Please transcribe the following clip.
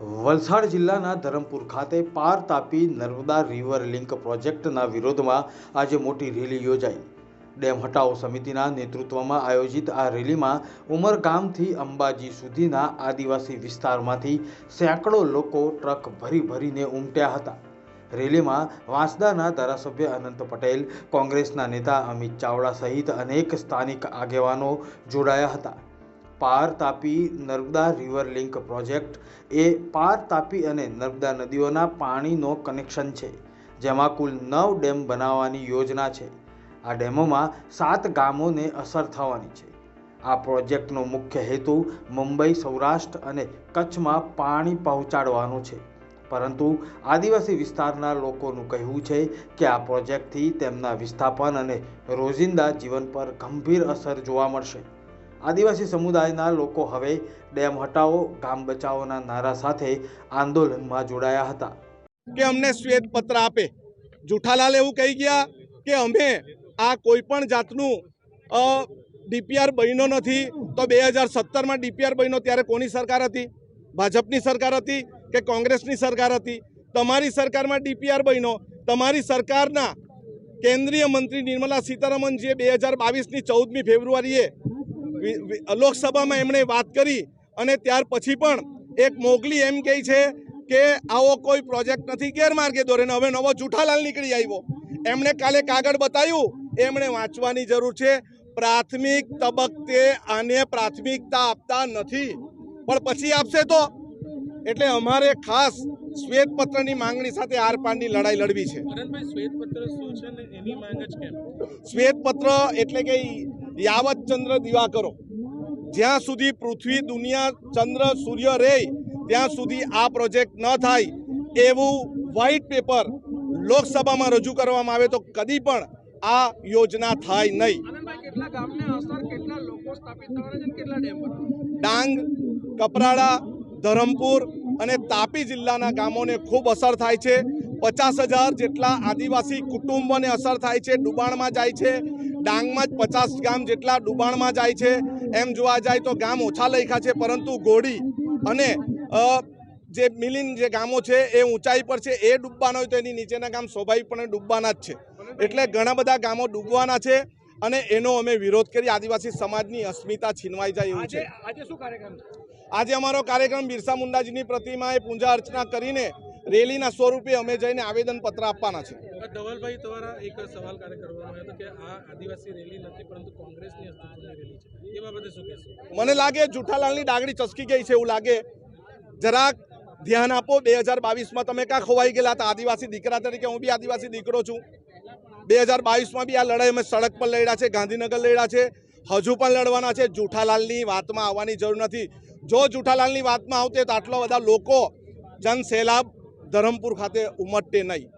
વલસાડ જિલ્લાના ધરમપુર ખાતે પાર તાપી નર્મદા રિવર લિંક પ્રોજેક્ટના વિરોધમાં આજે મોટી રેલી યોજાઈ. ડેમ હટાવ સમિતિના નેતૃત્વમાં આયોજિત આ રેલીમાં ઉમરગામથી અંબાજી સુધીના આદિવાસી વિસ્તારમાંથી સેંકડો લોકો ટ્રક ભરી ભરીને ઉમટ્યા હતા. રેલીમાં વાંસદાના ધારાસભ્ય અનંત પટેલ, કોંગ્રેસના નેતા અમિત ચાવડા સહિત અનેક સ્થાનિક આગેવાનો જોડાયા હતા. Par Tapi Narmada river link project એ પાર તાપી અને નર્મદા નદીઓના પાણીનો કનેક્શન છે, જેમાં કુલ નવ ડેમ બનાવવાની યોજના છે. આ ડેમોમાં સાત ગામોને અસર થવાની છે. આ પ્રોજેક્ટનો મુખ્ય હેતુ મુંબઈ, સૌરાષ્ટ્ર અને કચ્છમાં પાણી પહોંચાડવાનો છે. પરંતુ આદિવાસી વિસ્તારના લોકોનું કહેવું છે કે આ પ્રોજેક્ટથી તેમના વિસ્થાપન અને રોજિંદા જીવન પર ગંભીર અસર જોવા મળશે. આદિવાસી સમુદાયના લોકો હવે ડેમ હટાવો, ગામ બચાવોના નારા સાથે આંદોલનમાં જોડાયા હતા. કે અમને શ્વેત પત્ર આપે. જુઠાલાલ એવું કહી ગયા કે અમે આ કોઈ પણ જાતનું ડીપીઆર બન્યો નથી, તો બે હજાર સત્તરમાં ડીપીઆર બન્યો ત્યારે કોની સરકાર હતી? ભાજપની સરકાર હતી કે કોંગ્રેસની સરકાર હતી? તમારી સરકારમાં ડીપીઆર બન્યો. તમારી સરકારના કેન્દ્રીય મંત્રી નિર્મલા સીતારમનજીએ બે હજાર બાવીસની ચૌદમી ફેબ્રુઆરીએ લોકસભામાં એમણે વાત કરી અને ત્યાર પછી પણ એક મોગલી એમ કહે છે કે આવો કોઈ પ્રોજેક્ટ નથી ગેરમાર્ગે દોરે ને હવે નવો જૂઠાલાલ નીકળી આવ્યો. એમણે કાલે કાગળ બતાવ્યું એમણે વાંચવાની જરૂર છે પ્રાથમિક તબક્કે આને પ્રાથમિકતા આપતા નથી પણ પછી આપશે તો? એટલે અમારે ખાસ શ્વેતપત્રની માંગણી સાથે આર પારની લડાઈ લડવી છે. શ્વેતપત્ર શું છે એની માંગ જ કેમ? શ્વેતપત્ર એટલે કે યાવત ચંદ્ર દીવા કરો. જ્યાં સુધી પૃથ્વી દુનિયા ચંદ્ર સૂર્ય રહે ત્યાં સુધી આ પ્રોજેક્ટ ન થાય એવું વ્હાઇટ પેપર લોકસભામાં રજૂ કરવામાં આવે તો કદી પણ આ યોજના થાય નહીં. ડાંગ કપરાડા ધરમપુર અને તાપી જિલ્લાના ગામોને ખૂબ અસર થાય છે. પચાસ હજાર જેટલા આદિવાસી કુટુંબોને અસર થાય છે ડુબાણમાં જાય છે. ડાંગમાં જ પચાસ ગામ જેટલા ડુબાણમાં જાય છે. એમ જોવા જાય તો ગામ ઓછા લખ્યા છે પરંતુ ઘોડી અને જે મિલિન જે ગામો છે એ ઊંચાઈ પર છે. એ ડૂબવાના હોય તો એની નીચેના ગામ સ્વાભાવિકપણે ડૂબવાના જ છે. એટલે ઘણા બધા ગામો ડૂબવાના છે અને એનો અમે વિરોધ કરી. આદિવાસી સમાજની અસ્મિતા છીનવાઈ જાય એવું છે. આજે આજે શું કાર્યક્રમ છે? આજે અમારો કાર્યક્રમ બિરસા મુંડાજીની પ્રતિમાએ પૂજા અર્ચના કરીને રેલીના સ્વરૂપે અમે જઈને આવેદન પત્ર આપવાના છે. ધવલભાઈ તમારા એક સવાલ કાર્ય કરવામાં આવ્યો કે આ આદિવાસી રેલી નથી પરંતુ કોંગ્રેસની અસ્તિત્વની રેલી છે. એ બાબતે શું કહેશો? મને લાગે જુઠાલાલની ડાગડી ચસકી ગઈ છે એવું લાગે. જરાક ધ્યાન આપો બે હજાર બાવીસમાં તમે ક્યાં ખોવાઈ ગયેલા હતા? આદિવાસી દીકરા તરીકે હું બી આદિવાસી દીકરો છું. બે હજાર બાવીસમાં બી આ લડાઈ અમે સડક પર લડ્યા છે ગાંધીનગર લડ્યા છે હજુ પણ લડવાના છે. જુઠાલાલની વાતમાં આવવાની જરૂર નથી. જો જુઠાલાલની વાતમાં આવતે તો આટલા બધા લોકો જન સૈલાબ ધરમપુર ખાતે ઉમટતે નહીં.